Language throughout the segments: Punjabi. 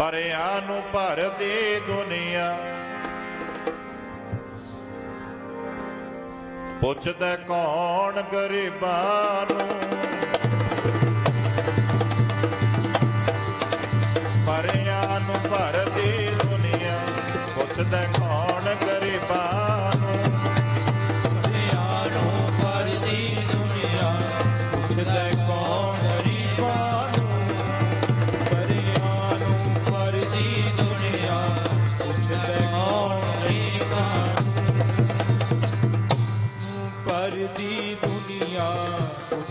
ਪਰਿਆ ਨੂੰ ਭਰ ਦੇ ਦੁਨੀਆ। ਪੁੱਛਦਾ ਕੌਣ ਗਰੀਬਾਂ ਨੂੰ?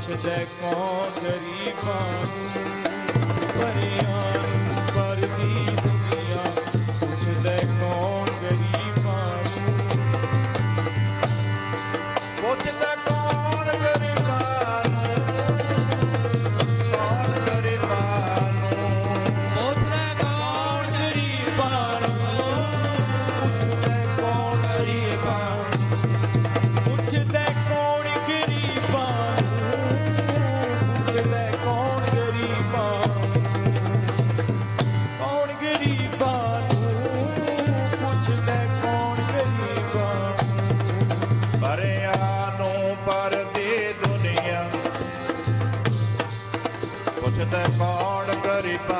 ਬਖਸ਼ੈ ਕੋ ਗਰੀਬਾਂ ਨੂੰ ਪਰਿਆਨ ਕੌਣ ਕਰਿਪਾ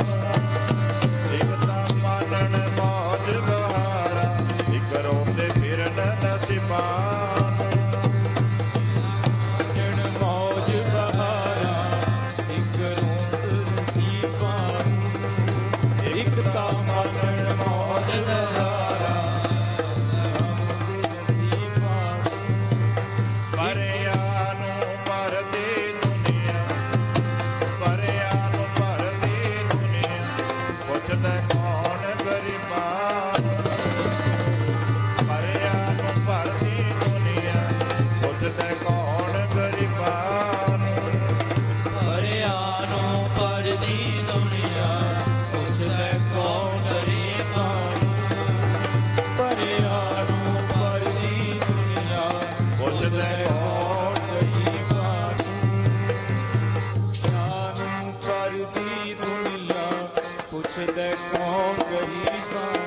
ਪੁੱਛਦੇ ਕੌਣ ਗਰੀਬਾਂ